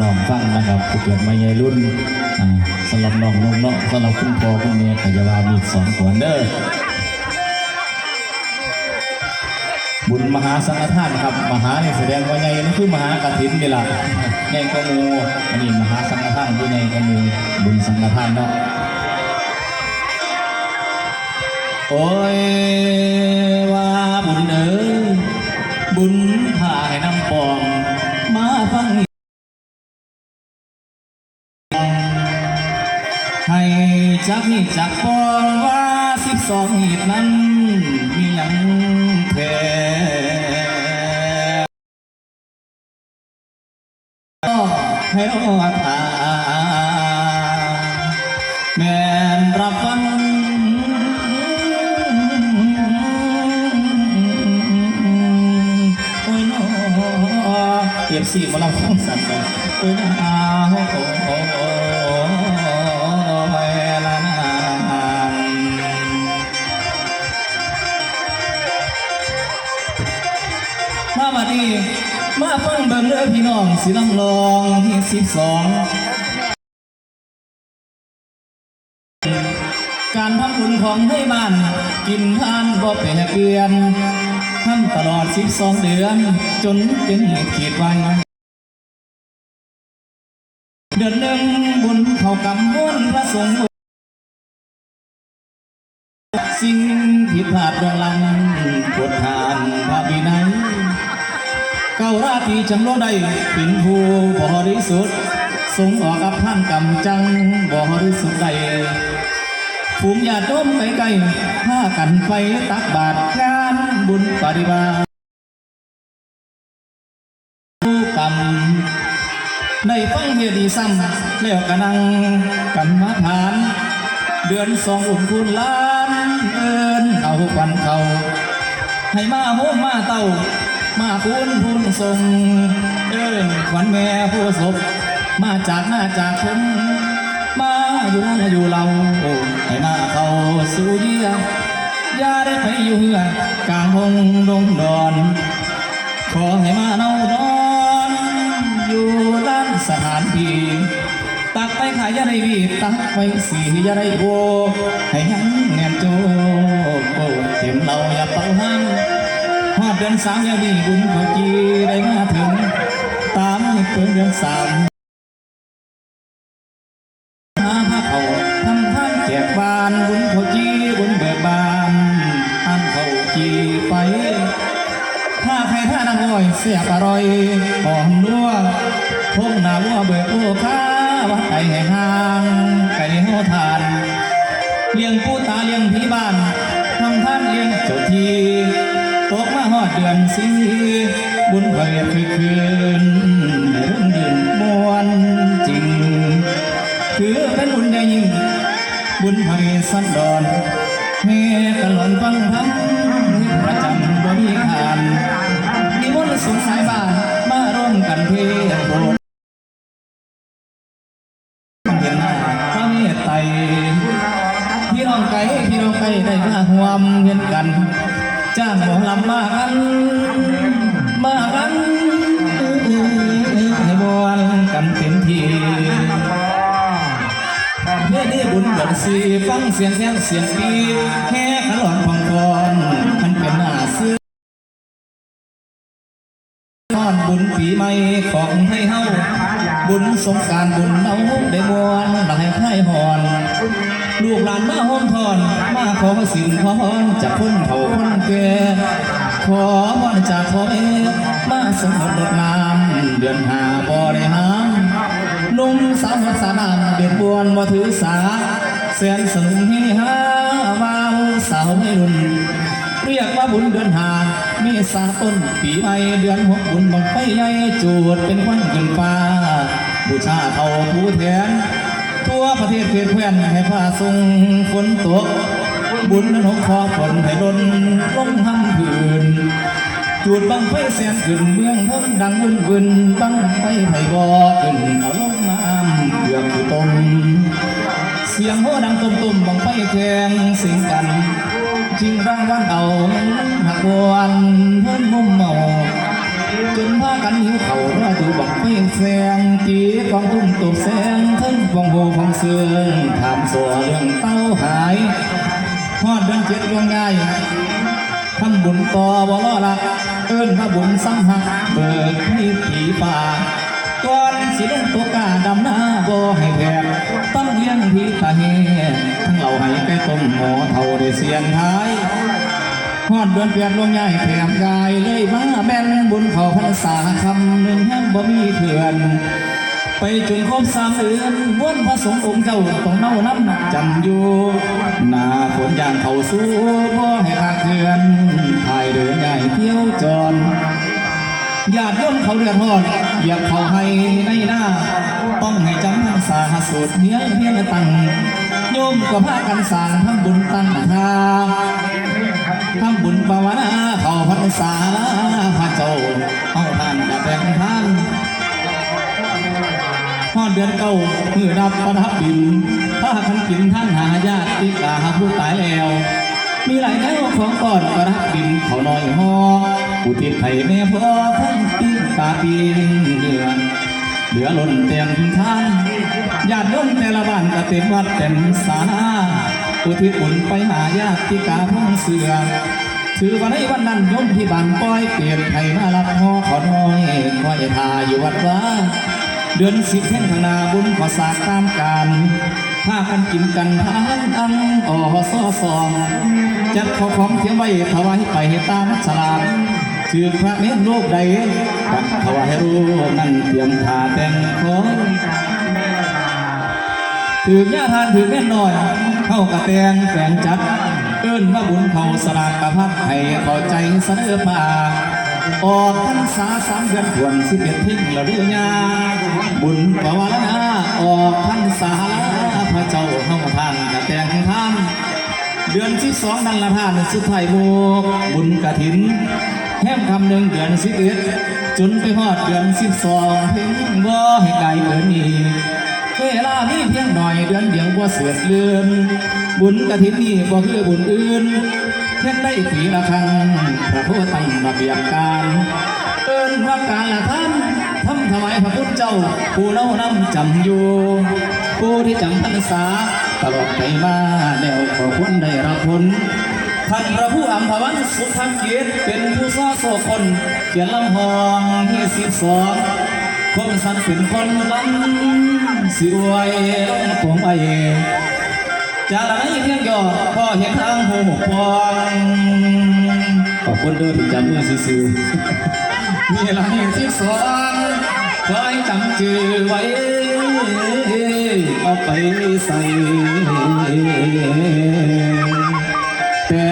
ลองฟังนะครับผู้เกิดมาใหญ่รุ่นสำหรับน้องนุ่งเนาะสำหรับคุณพ่อคุณแม่ก็จะว่ามีสองขวนเด้อบุญมหาสังฆทานครับมหาเนี่ยแสดงว่าใหญ่นั่คือมหากฐินนี่ล่ะใหญ่ก็มูอันนี้มหาสังฆทานที่ใหญ่ก็มูบุญสังฆทานเนาะโอ้ย ให้จักนี่จักปองว่าสิบสองหีบนั้นมีหยังแท้ก็ให้รอทาแม่นรับฟังโอ้ยน้อเอฟซีมาเราฟังสั่นเลยโอ้ยน้อ เบิ่งเด้อพี่น้องสิลำลองที่สิบสองการทำบุญของให้บ้านกินทานบ่แปรเปลี่ยนทำตลอด12เดือน จนเป็นเหตุขีดไว้เดือนหนึ่งบุญเขากำบุญพระสงฆ์สิ่งผิดพลาดเรื่องลังกดทา ราตรีจำโลได้เป็นผู้บริสุทธิ์สงออกกับท่านกำจังบริสุทธิ์ใดฝูงญาติโยมไปไกลพากันไปตักบาตรงานบุญปฏิบัติผู้กรรมได้ฟังเฮดีซ้ำแล้วกะนังกรรมาฐาน เดือนสองอุ่นคุณล้านเอินเอาควันเขาให้มาโฮมมาเต้า มาคุณพูนทรงเอินขวัญแม่ผู้ศพมาจากหน้าจากคนมาอยู่นั่นอยู่เราให้มาเข้าสู่เยี่ยอย่าได้ไปอยู่เหือกลางหงดงดอน ขอให้มาเน่านอนอยู่ด้านสถานที่ตักไปขายยาได้วีตักไปสียาได้โบให้ยังแน่นโจโอ้เต็มเราอย่าเป่าห้าง ฮอดเดือนสามย่าดีบุญเขาจีได้มาถึง ตามให้เปิดเดือนสามหาพระเขาทำท่านแจกบานบุญเขาจีบุญเบิกบานท่านเขาจีไปถ้าใครท่านางอ้อยเสียบอร่อยหอมนัวพงหน้าวัวเบิกโอ้ข้าวัดไก่แห่งห้างไก่หัวทาน เลี้ยงผู้ตาเลี้ยงพี่บ้านทำท่านเลี้ยงเจ้าที ตกมาหอดเดือนสีบุญเผยคือคืนเรื่องดื่นมวนจริง คือเป็นบุญใหญ่ยิ่ง บุญพระเวสสันดอนเมฆตลอดฟังทั้งประจำบริหารนิ เสียงแค้นเสียงปีแค่ขลอนพองกอนมันเป็นหน้าซื้อทอนบุญปีใหม่ของไทยเฮาบุญสงการบุญเนาได้มวนหลายไทยหอน ลูกหลานมาห้อมทอน มาขอสินพรจากคนเฒ่าคนแก่ขอพรจากพ่อแม่มาสมรดน้ำเดือนหาบ่ได้หามนุ่มสาวสานามเบียดบวนบ่ถือสา แสนสนุนให้หาวาสาวไม่รุน เรียกว่าบุญเดือนหามีสาต้นปีใหม่เดือนหกบุญบังไฟใหญ่จูดเป็นควันขึ้นฟ้าบูชาเท่าผู้แทน ทั่วประเทศเพียรแคว้นให้พระทรงฝนตก บุญนั้นหกขอฝนให้ล้นลงห้ำผืนจูดบังไฟแสนขึ้นเมืองทั้งดังวุ่นวุ่นบังไฟไผ่บ่อขึ้นเอาลง ชิงรเอาหักวนเพิ่นมุมเมาจนพากันหิวเขารอดูบักไม่แสงจีกองทุ่มตกแสงทั้งวงโบของเสื่องถามสัวเรื่องเต้าหายฮอดเดือนเจ็ดดวงง่ายทำบุญต่อบ่รอละเอิ้นมาบุญสังหักเบิกมีผีป่าก่อนสิลงตัวกาดำหน้าบ่ให้แพกต้องเลี้ยงพี่ตาเฮทั้งเหล่าให้ไก่ต้มหมอเท่าได้เสียงท้าย ฮอดเดือนเปียกลงใหญ่แถมกายเลยมาแม่นบุญเขาพรรษาคำหนึ่งแห่งบ่มีเถื่อน ไปจนครบสามเดือนม้วนพระสงฆ์องค์เจ้าต้องเน่าน้ำจำอยู่หน้าฝนย่างเขาสู่บ่ให้ขาเคือนถ่ายเดินใหญ่เที่ยวจรญาติโยมเขาเดือดร้อนเหยียบเขาให้ในหน้า ต้องให้จำพรรษาสูตรเนี้ยเพียงตั้ง ก็พากันสร้างทำบุญตั้งทาทำบุญภาวนาเข้าพรรษาพระเจ้าเอาท่านกับแบ่งท่านพอดเดือนเก้ามือรับประทับบินพาคันกินท่านหาญาติกาหาผู้ตายแล้วมีหลายแนวของก่อนประทับบินเขาน้อยหออุทิศไทยแม่พ่อทั้งปีตาปีเดือนเหลือล้นเต็มท่าน ญาติโยมแต่ละบ้านก็เต็มวัดเต็มศาลาอุทิศบุญไปหาญาติกาพ้องเสือถือว่าในวันนั้นโยมที่บ้านป้อยเปลี่ยนให้มารับพ่อขอน้อยคอยทาอยู่วัดว่าเดือนสิบแห่งข้างนาบุญขอสากตามการพากันกินกันทานอันอ่อซอซองจัดขอของเทียมไว้ถวายไปให้ตามฉลาดชื่อพระเน้โลกใดถวายรู้นั่นเตรียมทาแต่งของ ถือย่าทานถือแม่นน้อย เข้ากระแตงแฝงจัดเอิ้นว่าบุญเขาสลากกระพับให้เข้าใจเสนอปากออกพรรษาสามเดือนทวนสิเอ็ดทิ้งละเรือยาบุญปวารณาออกพรรษาพระเจ้าเฮาทานกระแตงท่านเดือนที่สองนั่นละท่านสุดท้ายโมกบุญกระถินแถมคำหนึ่งเดือนสิบเอ็ดจนไปฮอดเดือนสิบสองเห็นว่าให้ไกลเกินนี้ ลามีเพียงหน่อยเดือนเดียวว่าเสือเลือนบุญกระถินนี่บ่คือบุญอื่นเฮ็ดได้ปีละครั้งพระพุทธตั้งระเบียบการเอิ้นว่าการละท่านทำถวายพระพุทธเจ้าผู้เล่านำจำอยู่ผู้ที่จำพรรษาตลอดไปมาแล้วขอควรได้รับผลท่านพระผู้อัมพวันสุธรรมเกียรติเป็นผู้สร้างโสคนเขียนลำหองที่สิบสอง คมสันเป็นคนลำสิวยลงปวงไอจากนั้นเพียงย่อพ่อเห็นทางหูพวงขอบคุณเด้อที่จำเมื่อซื่อมีหลายที่สองคอยจำจือไว้เอาไปใส่แต่